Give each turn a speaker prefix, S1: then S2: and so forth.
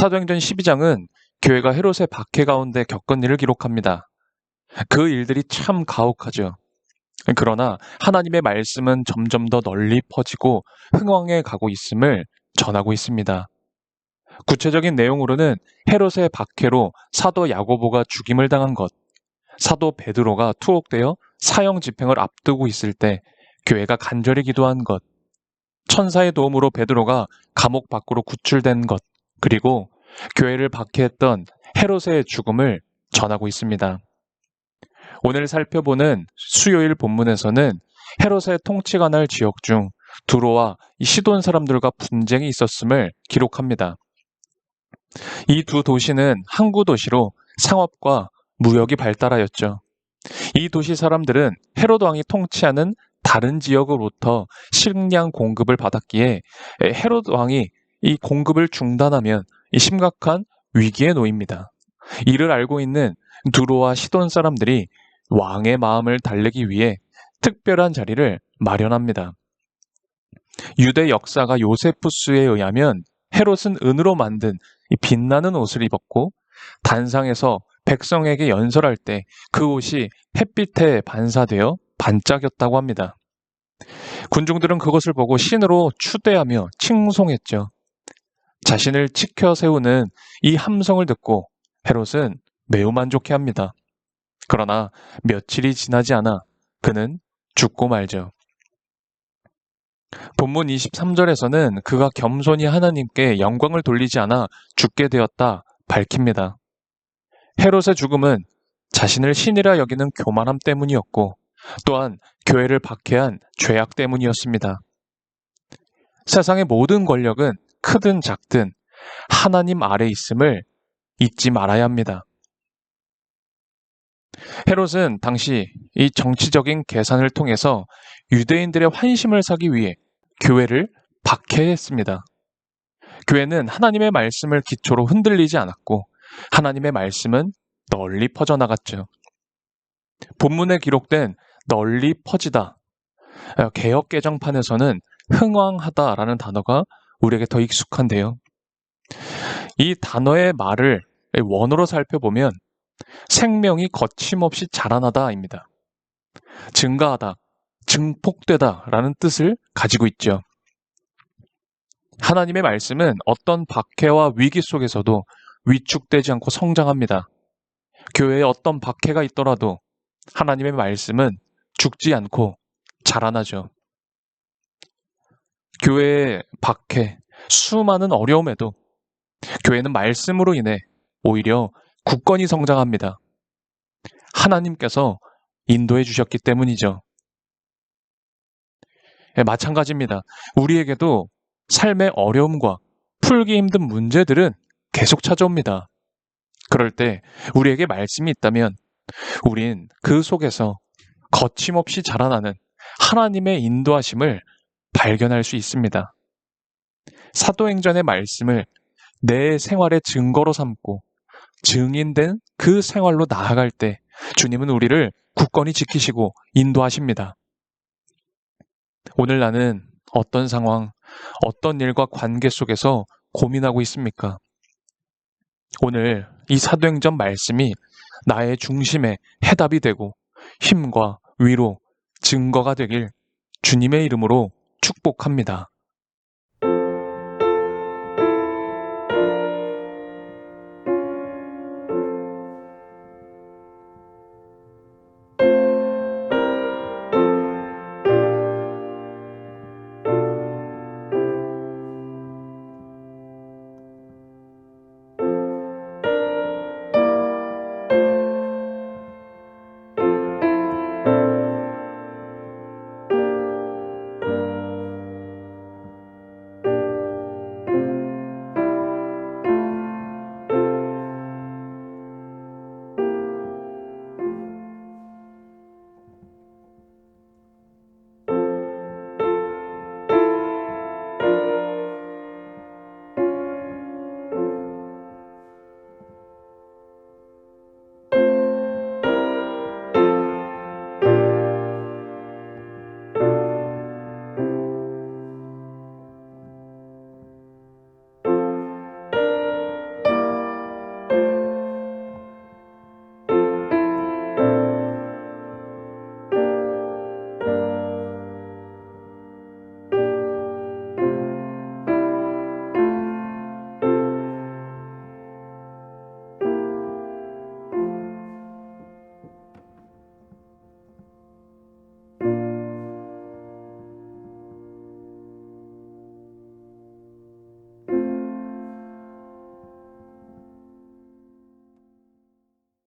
S1: 사도행전 12장은 교회가 헤롯의 박해 가운데 겪은 일을 기록합니다. 그 일들이 참 가혹하죠. 그러나 하나님의 말씀은 점점 더 널리 퍼지고 흥왕해 가고 있음을 전하고 있습니다. 구체적인 내용으로는 헤롯의 박해로 사도 야고보가 죽임을 당한 것, 사도 베드로가 투옥되어 사형 집행을 앞두고 있을 때 교회가 간절히 기도한 것, 천사의 도움으로 베드로가 감옥 밖으로 구출된 것, 그리고 교회를 박해했던 헤롯의 죽음을 전하고 있습니다. 오늘 살펴보는 수요일 본문에서는 헤롯의 통치가 날 지역 중 두로와 시돈 사람들과 분쟁이 있었음을 기록합니다. 이 두 도시는 항구 도시로 상업과 무역이 발달하였죠. 이 도시 사람들은 헤롯 왕이 통치하는 다른 지역으로부터 식량 공급을 받았기에 헤롯 왕이 이 공급을 중단하면 이 심각한 위기에 놓입니다. 이를 알고 있는 두로와 시돈 사람들이 왕의 마음을 달래기 위해 특별한 자리를 마련합니다. 유대 역사가 요세푸스에 의하면 헤롯은 은으로 만든 빛나는 옷을 입었고 단상에서 백성에게 연설할 때 그 옷이 햇빛에 반사되어 반짝였다고 합니다. 군중들은 그것을 보고 신으로 추대하며 칭송했죠. 자신을 지켜 세우는 이 함성을 듣고 헤롯은 매우 만족해 합니다. 그러나 며칠이 지나지 않아 그는 죽고 말죠. 본문 23절에서는 그가 겸손히 하나님께 영광을 돌리지 않아 죽게 되었다 밝힙니다. 헤롯의 죽음은 자신을 신이라 여기는 교만함 때문이었고 또한 교회를 박해한 죄악 때문이었습니다. 세상의 모든 권력은 크든 작든 하나님 아래 있음을 잊지 말아야 합니다. 헤롯은 당시 이 정치적인 계산을 통해서 유대인들의 환심을 사기 위해 교회를 박해했습니다. 교회는 하나님의 말씀을 기초로 흔들리지 않았고 하나님의 말씀은 널리 퍼져나갔죠. 본문에 기록된 널리 퍼지다. 개혁 개정판에서는 흥왕하다라는 단어가 우리에게 더 익숙한데요. 이 단어의 말을 원어로 살펴보면 생명이 거침없이 자라나다입니다. 증가하다, 증폭되다 라는 뜻을 가지고 있죠. 하나님의 말씀은 어떤 박해와 위기 속에서도 위축되지 않고 성장합니다. 교회에 어떤 박해가 있더라도 하나님의 말씀은 죽지 않고 자라나죠. 교회의 박해, 수많은 어려움에도 교회는 말씀으로 인해 오히려 굳건히 성장합니다. 하나님께서 인도해 주셨기 때문이죠. 네, 마찬가지입니다. 우리에게도 삶의 어려움과 풀기 힘든 문제들은 계속 찾아옵니다. 그럴 때 우리에게 말씀이 있다면 우린 그 속에서 거침없이 자라나는 하나님의 인도하심을 발견할 수 있습니다. 사도행전의 말씀을 내 생활의 증거로 삼고 증인된 그 생활로 나아갈 때 주님은 우리를 굳건히 지키시고 인도하십니다. 오늘 나는 어떤 상황, 어떤 일과 관계 속에서 고민하고 있습니까? 오늘 이 사도행전 말씀이 나의 중심에 해답이 되고 힘과 위로, 증거가 되길 주님의 이름으로 축복합니다.